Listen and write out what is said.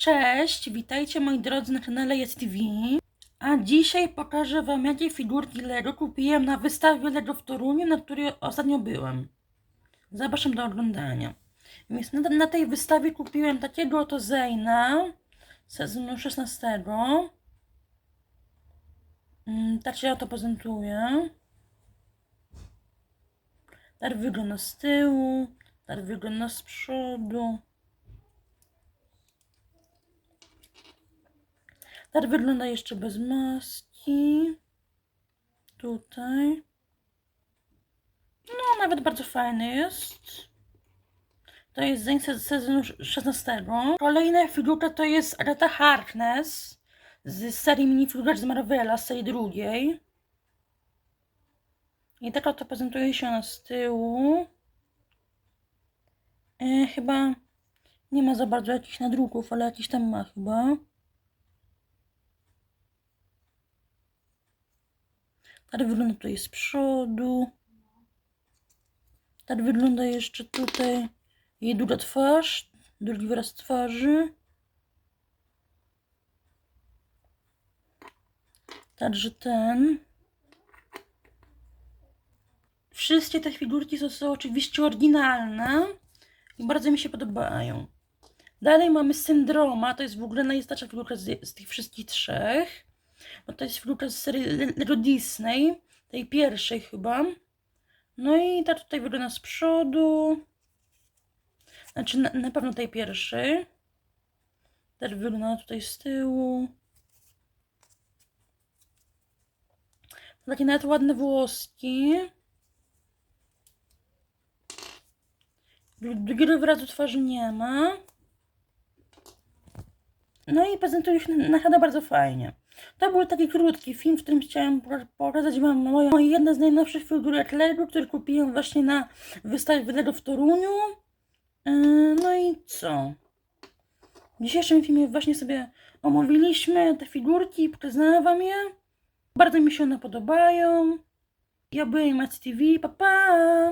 Cześć, witajcie moi drodzy na kanale Jest TV. A dzisiaj pokażę wam jakie figurki Lego kupiłem na wystawie Lego w Toruniu, na której ostatnio byłem. Zapraszam do oglądania. Więc na, na tej wystawie kupiłem takiego oto Zeyna sezonu 16. Mm, Tak się to prezentuje. Tak wygląda z tyłu, tak wygląda z przodu. Tak wygląda jeszcze bez maski. Tutaj. No, nawet bardzo fajny jest. To jest zeń se- sezonu 16. Kolejna figurka to jest Agatha Harkness z serii minifigurek z Marvela, z serii drugiej. I taka to prezentuje się ona z tyłu. E, chyba nie ma za bardzo jakichś nadruków, ale jakiś tam ma chyba. Tak wygląda tutaj z przodu. Tak wygląda jeszcze tutaj jej druga twarz, drugi wyraz twarzy. Także ten. Wszystkie te figurki są, są oczywiście oryginalne i bardzo mi się podobają. Dalej mamy Syndroma, to jest w ogóle najstarsza figurka z, z tych wszystkich trzech. Bo to jest figurka z serii Le- Lego Disney, tej pierwszej chyba. No i ta tutaj wygląda z przodu. Znaczy na, na pewno tej pierwszej. Też wygląda tutaj z tyłu. Takie nawet ładne włoski. Dru- Drugiego wyrazu twarzy nie ma. No i prezentuje się naprawdę bardzo fajnie. To był taki krótki film, w którym chciałem poka- pokazać Wam moją, jedne z najnowszych figurek Lego, które kupiłem właśnie na wystawie Lego w Toruniu. Yy, No i co? W dzisiejszym filmie właśnie sobie omówiliśmy te figurki, pokazałem Wam je. Bardzo mi się one podobają. Ja byłem Mac TV, pa pa!